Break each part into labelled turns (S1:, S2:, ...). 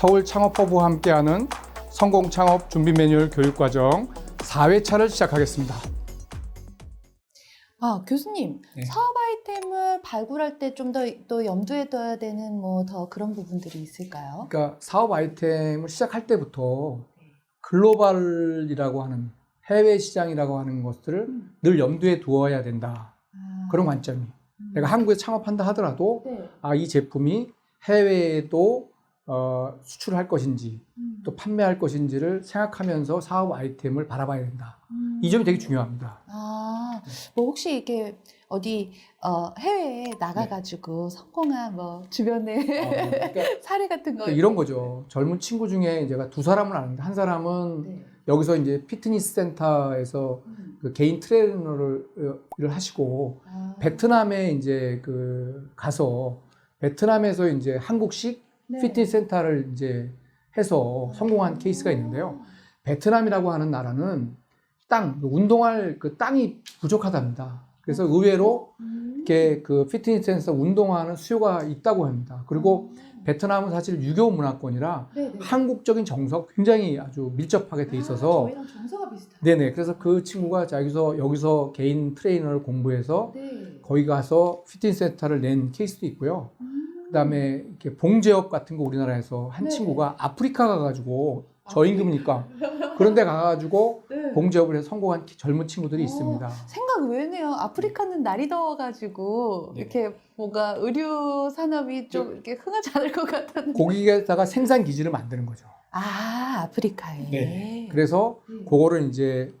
S1: 서울 창업허브와 함께하는 성공 창업 준비 매뉴얼 교육 과정 4회차를 시작하겠습니다.
S2: 아, 교수님,
S1: 네.
S2: 사업 아이템을 발굴할 때 좀 더 또 염두에 둬야 되는 뭐 더 그런 부분들이 있을까요?
S1: 그러니까 사업 아이템을 시작할 때부터 글로벌이라고 하는 해외 시장이라고 하는 것들을
S2: 음.
S1: 늘 염두에 두어야 된다.
S2: 아,
S1: 그런 관점이.
S2: 음.
S1: 내가 한국에 창업한다 하더라도
S2: 네.
S1: 아, 이 제품이 해외에도 어, 수출할 것인지
S2: 음.
S1: 또 판매할 것인지를 생각하면서 사업 아이템을 바라봐야 된다.
S2: 음.
S1: 이 점이 되게 중요합니다.
S2: 아, 뭐 혹시 이게 어디 어, 해외에 나가가지고 성공한 뭐 주변에
S1: 어, 그러니까
S2: 사례 같은 거
S1: 이런 거죠. 젊은 친구 중에 제가 두 사람을 아는데 한 사람은
S2: 네.
S1: 여기서 이제 피트니스 센터에서
S2: 음.
S1: 그 개인 트레이너를 어, 일을 하시고
S2: 아.
S1: 베트남에 이제 그 가서 베트남에서 이제 한국식
S2: 네.
S1: 피트니스 센터를 이제 해서 성공한 케이스가 있는데요. 베트남이라고 하는 나라는 땅, 운동할 그 땅이 부족하답니다. 그래서 의외로
S2: 음.
S1: 이렇게 그 피트니스 센터 운동하는 수요가 있다고 합니다. 그리고 베트남은 사실 유교 문화권이라
S2: 네, 네.
S1: 한국적인 정서가 굉장히 아주 밀접하게 돼 있어서
S2: 아, 정서가 비슷해요.
S1: 네네 그래서 그 친구가 자기서 여기서 개인 트레이너를 공부해서
S2: 네.
S1: 거기 가서 피트니스 센터를 낸 케이스도 있고요.
S2: 음.
S1: 그다음에 이렇게 봉제업 같은 거 우리나라에서 한
S2: 네네.
S1: 친구가 아프리카 가가지고
S2: 아,
S1: 저임금이니까 그런데 가가지고
S2: 네.
S1: 봉제업을 해서 성공한 젊은 친구들이
S2: 어.
S1: 있습니다.
S2: 생각 외네요. 아프리카는 날이 더워가지고
S1: 네.
S2: 이렇게 뭔가 의류 산업이 좀 이렇게 흥하지 않을 것 같았는데.
S1: 고기에다가 생산 기지를 만드는 거죠.
S2: 아 아프리카에.
S1: 네. 그래서
S2: 네.
S1: 그거를 이제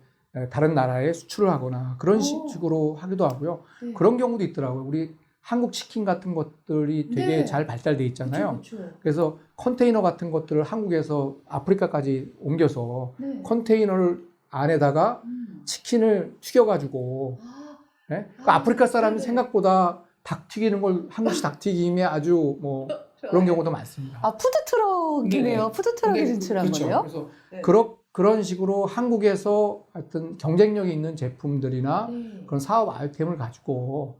S1: 다른 나라에 수출을 하거나 그런
S2: 오.
S1: 식으로 하기도 하고요.
S2: 네.
S1: 그런 경우도 있더라고요. 우리 한국 치킨 같은 것들이 되게
S2: 네.
S1: 잘 발달돼 있잖아요.
S2: 그쵸, 그쵸.
S1: 그래서 컨테이너 같은 것들을 한국에서 아프리카까지 옮겨서
S2: 네.
S1: 컨테이너를 안에다가
S2: 음.
S1: 치킨을 튀겨가지고
S2: 아,
S1: 예? 그러니까
S2: 아,
S1: 아프리카 사람이
S2: 네네.
S1: 생각보다 닭 튀기는 걸 한국식 닭 튀김에 아주 뭐 그런 경우도 많습니다.
S2: 아 푸드 트럭이네요.
S1: 네네.
S2: 푸드 트럭이
S1: 근데
S2: 진출한
S1: 그렇죠.
S2: 거예요?
S1: 그래서
S2: 네.
S1: 그런 그런 식으로 한국에서 하여튼 경쟁력이 있는 제품들이나
S2: 네.
S1: 그런 사업 아이템을 가지고 예,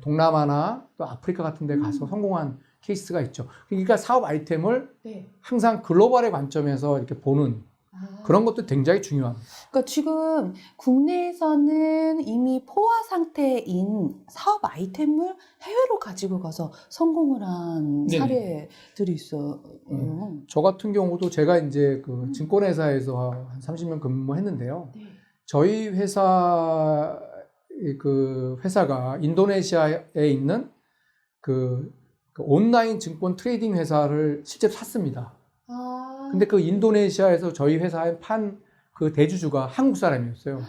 S1: 동남아나 또 아프리카 같은 데 가서
S2: 음.
S1: 성공한 케이스가 있죠. 그러니까 사업 아이템을
S2: 네.
S1: 항상 글로벌의 관점에서 이렇게 보는
S2: 아.
S1: 그런 것도 굉장히 중요합니다.
S2: 그러니까 지금 국내에서는 이미 포화 상태인 사업 아이템을 해외로 가지고 가서 성공을 한
S1: 네네.
S2: 사례들이 있어요.
S1: 음. 저 같은 경우도 제가 이제 그
S2: 음.
S1: 증권회사에서 한 30년 근무했는데요.
S2: 네.
S1: 저희 회사 그 회사가 인도네시아에 있는 그, 그 온라인 증권 트레이딩 회사를 실제로 샀습니다.
S2: 아.
S1: 근데 그 인도네시아에서 저희 회사에 판 그 대주주가 한국 사람이었어요.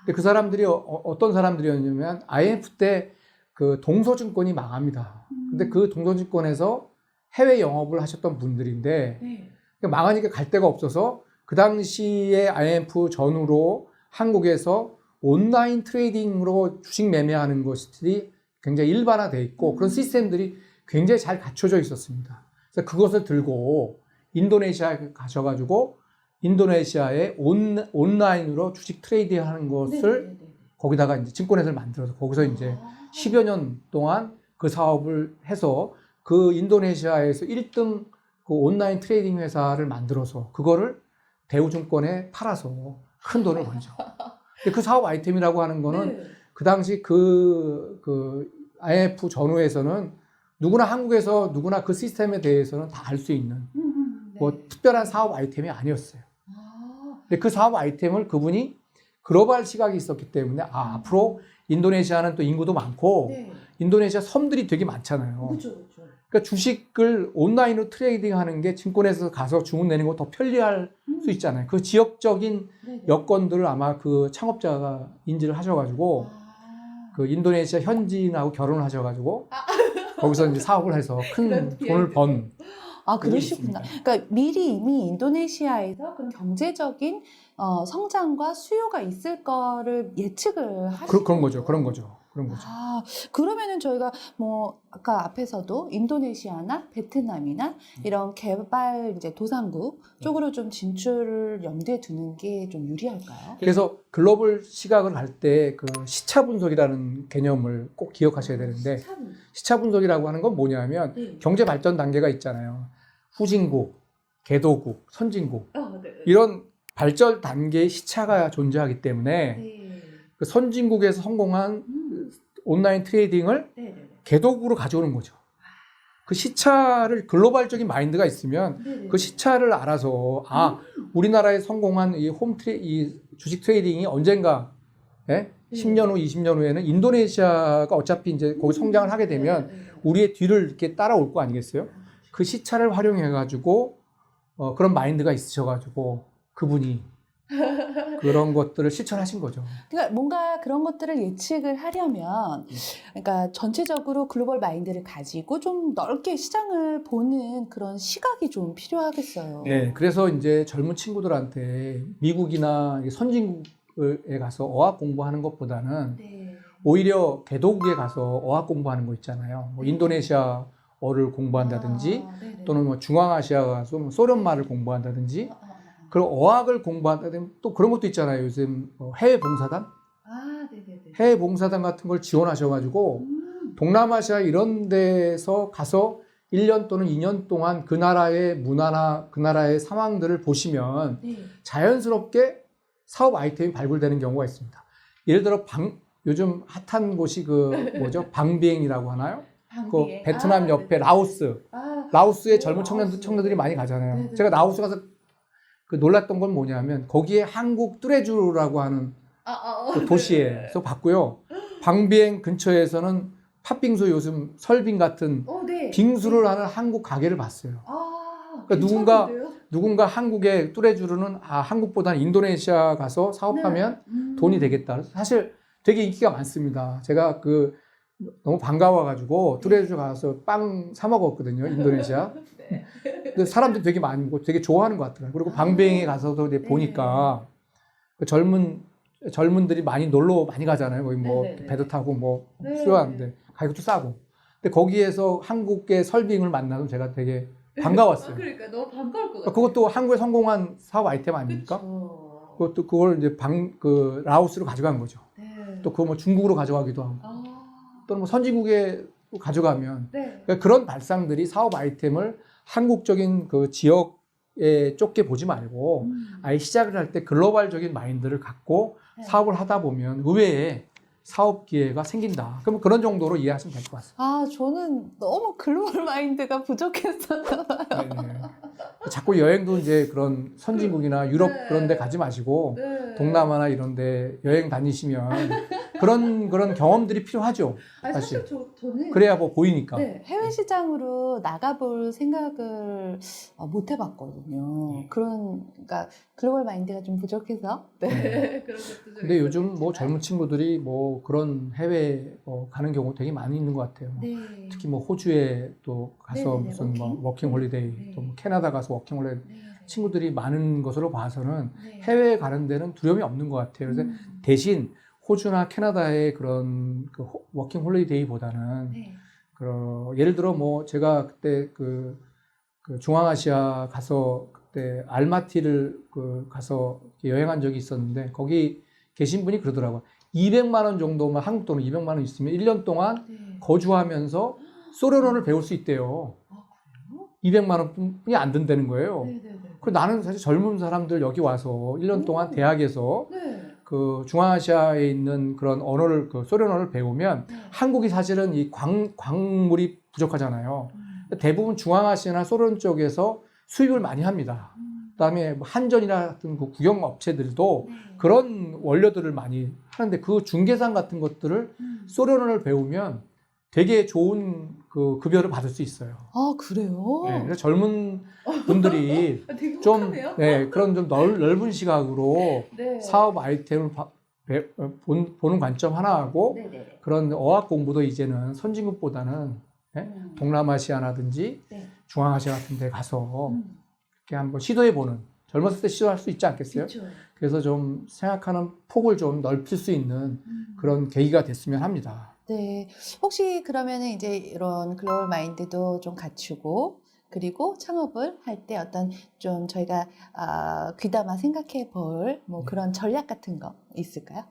S1: 근데 그 사람들이 어, 떤 사람들이었냐면 IMF 때 그 동서증권이 망합니다. 근데 그 동서증권에서 해외 영업을 하셨던 분들인데
S2: 네.
S1: 그러니까 망하니까 갈 데가 없어서 그 당시에 IMF 전후로 한국에서 온라인 트레이딩으로 주식 매매하는 것들이 굉장히 일반화돼 있고 그런
S2: 음.
S1: 시스템들이 굉장히 잘 갖춰져 있었습니다. 그래서 그것을 들고 인도네시아에 가셔가지고 인도네시아에 온, 온라인으로 주식 트레이딩 하는 것을
S2: 네, 네, 네.
S1: 거기다가 이제 증권회사를 만들어서 거기서 이제
S2: 아.
S1: 10여 년 동안 그 사업을 해서 그 인도네시아에서 1등 그 온라인 트레이딩 회사를 만들어서 그거를 대우증권에 팔아서 큰 돈을 벌죠. 그 사업 아이템이라고 하는 거는
S2: 네.
S1: 그 당시 그, 그 IMF 전후에서는 누구나 한국에서 누구나 그 시스템에 대해서는 다 알 수 있는
S2: 음, 음, 네.
S1: 뭐 특별한 사업 아이템이 아니었어요.
S2: 아.
S1: 근데 그 사업 아이템을 그분이 글로벌 시각이 있었기 때문에 아, 앞으로 인도네시아는 또 인구도 많고
S2: 네.
S1: 인도네시아 섬들이 되게 많잖아요.
S2: 그렇죠, 그렇죠.
S1: 그러니까 주식을 온라인으로 트레이딩 하는 게 증권에서 가서 주문 내는 거 더 편리할 수 있잖아요. 그 지역적인
S2: 네, 네.
S1: 여건들을 아마 그 창업자가 인지를 하셔가지고
S2: 아.
S1: 그 인도네시아 현지인하고 결혼을 하셔가지고 거기서 이제 사업을 해서 큰 돈을. 번
S2: 아, 그러시구나. 그러니까 미리 이미 인도네시아에서 그런 경제적인 어, 성장과 수요가 있을 거를 예측을 하시
S1: 그, 그런 거죠. 그런 거죠. 그런 거죠.
S2: 아, 그러면은 저희가 뭐 아까 앞에서도 인도네시아나 베트남이나 이런 개발 이제 도상국 쪽으로 좀 진출을 염두에 두는 게 좀 유리할까요?
S1: 그래서 글로벌 시각을 할 때 그 시차 분석이라는 개념을 꼭 기억하셔야 되는데
S2: 참.
S1: 시차 분석이라고 하는 건 뭐냐면
S2: 네.
S1: 경제 발전 단계가 있잖아요. 후진국, 개도국, 선진국
S2: 어, 네.
S1: 이런 발전 단계의 시차가 존재하기 때문에
S2: 네.
S1: 그 선진국에서 성공한
S2: 음.
S1: 온라인 트레이딩을
S2: 네, 네, 네.
S1: 개도국으로 가져오는 거죠. 그 시차를 글로벌적인 마인드가 있으면
S2: 네, 네.
S1: 그 시차를 알아서 아 우리나라에 성공한 이 홈 트레 이 주식 트레이딩이 언젠가 예?
S2: 네.
S1: 10년 후, 20년 후에는 인도네시아가 어차피 이제 거기 성장을 하게 되면
S2: 네, 네, 네.
S1: 우리의 뒤를 이렇게 따라올 거 아니겠어요? 그 시차를 활용해 가지고 어, 그런 마인드가 있으셔 가지고 그분이 그런 것들을 실천하신 거죠.
S2: 그러니까 뭔가 그런 것들을 예측을 하려면,
S1: 네.
S2: 그러니까 전체적으로 글로벌 마인드를 가지고 좀 넓게 시장을 보는 그런 시각이 좀 필요하겠어요.
S1: 네, 그래서 이제 젊은 친구들한테 미국이나 이 선진국에 가서 어학 공부하는 것보다는
S2: 네.
S1: 오히려 개도국에 가서 어학 공부하는 거 있잖아요. 뭐 인도네시아어를 공부한다든지
S2: 아.
S1: 또는 뭐 중앙아시아 가서 뭐 소련 말을 공부한다든지
S2: 아,
S1: 그런 어학을 공부한다든지 또 그런 것도 있잖아요. 요즘 어, 해외 봉사단,
S2: 아, 네네네.
S1: 해외 봉사단 같은 걸 지원하셔가지고
S2: 음.
S1: 동남아시아 이런 데서 가서 1년 또는 2년 동안 그 나라의 문화나 그 나라의 상황들을 보시면
S2: 네.
S1: 자연스럽게 사업 아이템이 발굴되는 경우가 있습니다. 예를 들어 방 요즘 핫한 곳이 그 뭐죠 방비행이라고 하나요? 그
S2: 방비행.
S1: 베트남
S2: 아,
S1: 옆에
S2: 네네.
S1: 라오스,
S2: 아,
S1: 라오스의
S2: 오,
S1: 젊은 청년. 청년들이 많이 가잖아요.
S2: 네네.
S1: 제가 라오스 가서 그 놀랐던 건 뭐냐면 거기에 한국 뚜레주라고 하는
S2: 아, 아, 어,
S1: 그
S2: 네.
S1: 도시에서 봤고요. 방비행 근처에서는 팥빙수 요즘 설빙 같은
S2: 어, 네.
S1: 빙수를 하는 한국 가게를 봤어요.
S2: 아,
S1: 그러니까 누군가? 누군가 한국의 뚜레주르는 아 한국보다는 인도네시아 가서 사업하면
S2: 음.
S1: 돈이 되겠다. 사실 되게 인기가 많습니다. 제가 그 너무 반가워가지고 뚜레주 가서 빵 사 먹었거든요. 인도네시아.
S2: 네.
S1: 근데 사람들이 되게 많이 고 되게 좋아하는 것 같더라고요. 그리고
S2: 아.
S1: 방배행에 가서도 이제
S2: 네.
S1: 보니까 그 젊은 젊은들이 많이 놀러 많이 가잖아요. 거기 뭐
S2: 네네네.
S1: 배도 타고 뭐
S2: 네.
S1: 수요하는데 가격도 싸고. 근데 거기에서 한국의 설빙을 만나면 제가 되게 반가웠어요.
S2: 그러니까 너무 반가울 것
S1: 그것도 한국에 성공한 사업 아이템 아닙니까?
S2: 그렇죠.
S1: 그것도 그걸 이제 방 그 라오스로 가져간 거죠.
S2: 네.
S1: 또 그거 뭐 중국으로 가져가기도 하고
S2: 아,
S1: 또는 뭐 선진국에 가져가면
S2: 네.
S1: 그러니까 그런 발상들이 사업 아이템을 한국적인 그 지역에 좁게 보지 말고
S2: 음.
S1: 아예 시작을 할 때 글로벌적인 마인드를 갖고
S2: 네.
S1: 사업을 하다 보면 의외에 사업 기회가 생긴다. 그럼 그런 정도로 이해하시면 될 것 같습니다.
S2: 아, 저는 너무 글로벌 마인드가 부족했어요.
S1: 네. 자꾸 여행도 이제 그런 선진국이나 유럽
S2: 네.
S1: 그런 데 가지 마시고
S2: 네.
S1: 동남아나 이런 데 여행 다니시면 그런 그런 경험들이 필요하죠.
S2: 아니, 사실
S1: 사실.
S2: 저, 저는
S1: 그래야 뭐 보이니까.
S2: 네, 해외 시장으로 나가볼 생각을 어, 못 해봤거든요.
S1: 네.
S2: 그런, 그러니까 글로벌 마인드가 좀 부족해서. 네, 그런 것도 좀
S1: 근데 요즘 뭐. 젊은 친구들이 뭐 그런 해외 어, 가는 경우 되게 많이 있는 것 같아요.
S2: 네.
S1: 특히 뭐 호주에 또 가서
S2: 네네네,
S1: 무슨 뭐
S2: 워킹?
S1: 워킹 홀리데이,
S2: 네.
S1: 또뭐 캐나다 가서 워킹 홀리데이
S2: 네.
S1: 친구들이 많은 것으로 봐서는
S2: 네.
S1: 해외에 가는 데는 두려움이 없는 것 같아요. 그래서
S2: 음,
S1: 대신 호주나 캐나다의 그런 그 호- 워킹 홀리데이보다는
S2: 네.
S1: 그 예를 들어 뭐 제가 그때 그, 그 중앙아시아 가서 그때 알마티를 그 가서 여행한 적이 있었는데 거기 계신 분이 그러더라고요. 200만 원 정도만 한국 돈으로 200만 원 있으면 1년 동안
S2: 네.
S1: 거주하면서 소련어를 배울 수 있대요.
S2: 아, 그래요?
S1: 200만 원뿐이 안 든다는 거예요.
S2: 네 네 네.
S1: 그 나는 사실 젊은 사람들 여기 와서 1년 동안 대학에서
S2: 네.
S1: 그 중앙아시아에 있는 그런 언어를 그 소련어를 배우면
S2: 네.
S1: 한국이 사실은 이 광, 광물이 부족하잖아요.
S2: 음,
S1: 대부분 중앙아시아나 소련 쪽에서 수입을 많이 합니다.
S2: 음,
S1: 그다음에 뭐 한전이나 같은 그 국영 업체들도
S2: 네.
S1: 그런 원료들을 많이 하는데 그 중개상 같은 것들을
S2: 음.
S1: 소련어를 배우면 되게 좋은 그 급여를 받을 수 있어요.
S2: 아, 그래요?
S1: 네, 그래서 젊은 분들이
S2: 아, 되게
S1: 좀
S2: 혹하네요.
S1: 네, 그런 좀 넓, 넓은 시각으로
S2: 네.
S1: 사업 아이템을 봐- 배- 어, 본, 보는 관점 하나하고
S2: 네네네.
S1: 그런 어학 공부도 이제는 선진국보다는
S2: 음.
S1: 동남아시아라든지
S2: 네.
S1: 중앙아시아 같은 데 가서
S2: 음,
S1: 이렇게 한번 시도해 보는 젊었을 때 시도할 수 있지 않겠어요?
S2: 그렇죠.
S1: 그래서 좀 생각하는 폭을 좀 넓힐 수 있는
S2: 음.
S1: 그런 계기가 됐으면 합니다.
S2: 네. 혹시 그러면은 이제 이런 글로벌 마인드도 좀 갖추고 그리고 창업을 할 때 어떤 좀 저희가 아, 귀담아 생각해 볼뭐
S1: 네.
S2: 그런 전략 같은 거 있을까요?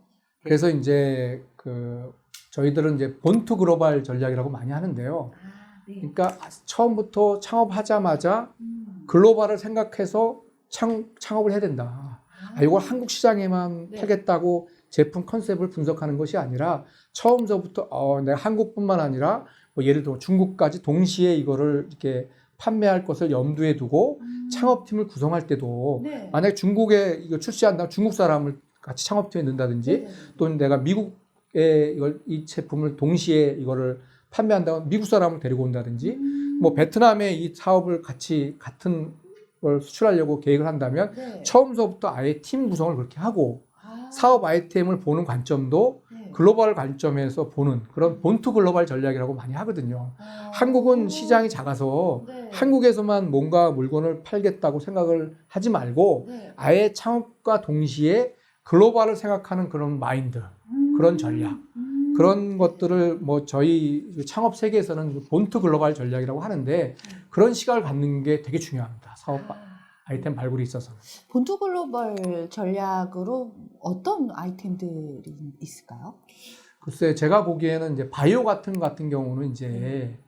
S1: 그래서 이제 그 저희들은 이제 본투 글로벌 전략이라고 많이 하는데요.
S2: 네.
S1: 그러니까 처음부터 창업하자마자
S2: 음.
S1: 글로벌을 생각해서 창, 창업을 해야 된다. 아, 이걸 한국 시장에만
S2: 네.
S1: 팔겠다고 제품 컨셉을 분석하는 것이 아니라 처음서부터 어, 내가 한국뿐만 아니라 뭐 예를 들어 중국까지 동시에 이거를 이렇게 판매할 것을 염두에 두고
S2: 음.
S1: 창업팀을 구성할 때도
S2: 네.
S1: 만약에 중국에 이거 출시한다면 중국 사람을 같이 창업팀에 넣는다든지
S2: 네.
S1: 또는 내가 미국에 이걸 이 제품을 동시에 이거를 판매한다면 미국 사람을 데리고 온다든지
S2: 음.
S1: 뭐 베트남에 이 사업을 같이 같은 걸 수출하려고 계획을 한다면
S2: 네.
S1: 처음서부터 아예 팀 구성을 그렇게 하고
S2: 아.
S1: 사업 아이템을 보는 관점도
S2: 네.
S1: 글로벌 관점에서 보는 그런 본투 글로벌 전략이라고 많이 하거든요.
S2: 아.
S1: 한국은 시장이 작아서
S2: 네.
S1: 한국에서만 뭔가 물건을 팔겠다고 생각을 하지 말고
S2: 네.
S1: 아예 창업과 동시에 글로벌을 생각하는 그런 마인드,
S2: 음.
S1: 그런 전략,
S2: 음.
S1: 그런 것들을 뭐 저희 창업 세계에서는 본투 글로벌 전략이라고 하는데 그런 시각을 갖는 게 되게 중요합니다. 사업
S2: 아.
S1: 아이템 발굴에 있어서.
S2: 본투 글로벌 전략으로 어떤 아이템들이 있을까요?
S1: 글쎄 제가 보기에는 이제 바이오 같은 같은 경우는 이제
S2: 네.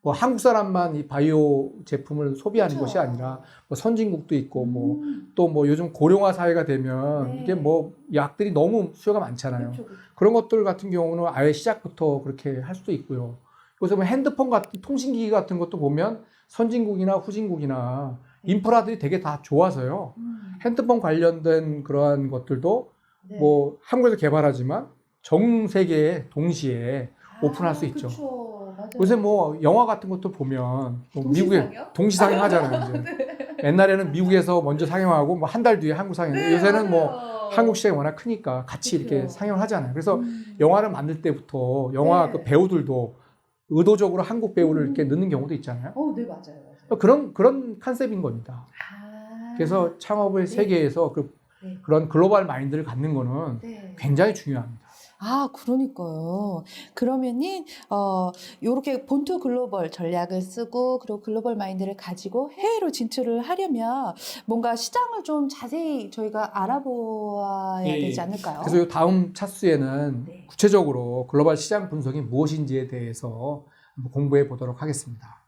S1: 뭐 한국 사람만 이 바이오 제품을 소비하는
S2: 그렇죠.
S1: 것이 아니라 뭐 선진국도 있고 뭐
S2: 음.
S1: 또뭐 요즘 고령화 사회가 되면
S2: 네.
S1: 이게 뭐 약들이 너무 수요가 많잖아요.
S2: 그렇죠.
S1: 그런 것들 같은 경우는 아예 시작부터 그렇게 할 수도 있고요. 요새 뭐 핸드폰 같은 통신기기 같은 것도 보면 선진국이나 후진국이나 인프라들이 되게 다 좋아서요.
S2: 음.
S1: 핸드폰 관련된 그러한 것들도
S2: 네.
S1: 뭐 한국에서 개발하지만 전 세계에 동시에
S2: 아,
S1: 오픈할 수 있죠.
S2: 그쵸.
S1: 요새 뭐 영화 같은 것도 보면 뭐 미국에
S2: 동시 상영?
S1: 동시상영 하잖아요. 이제. 옛날에는 미국에서 먼저 상영하고 뭐 한 달 뒤에 한국 상영인데
S2: 네,
S1: 요새는 뭐
S2: 맞아요.
S1: 한국 시장이 워낙 크니까 같이 이렇게
S2: 그쵸.
S1: 상영을 하잖아요. 그래서
S2: 음.
S1: 영화를 만들 때부터 영화
S2: 네.
S1: 그 배우들도 의도적으로 한국 배우를
S2: 음.
S1: 이렇게 넣는 경우도 있잖아요.
S2: 어, 네 맞아요. 맞아요.
S1: 그런 그런 컨셉인 겁니다.
S2: 아.
S1: 그래서 창업의
S2: 네.
S1: 세계에서 그
S2: 네.
S1: 그런 글로벌 마인드를 갖는 거는
S2: 네.
S1: 굉장히 중요합니다.
S2: 아, 그러니까요. 그러면은 어 요렇게 본투 글로벌 전략을 쓰고 그리고 글로벌 마인드를 가지고 해외로 진출을 하려면 뭔가 시장을 좀 자세히 저희가 알아보아야
S1: 예, 예.
S2: 되지 않을까요?
S1: 그래서 이 다음 차수에는
S2: 네.
S1: 구체적으로 글로벌 시장 분석이 무엇인지에 대해서 공부해 보도록 하겠습니다.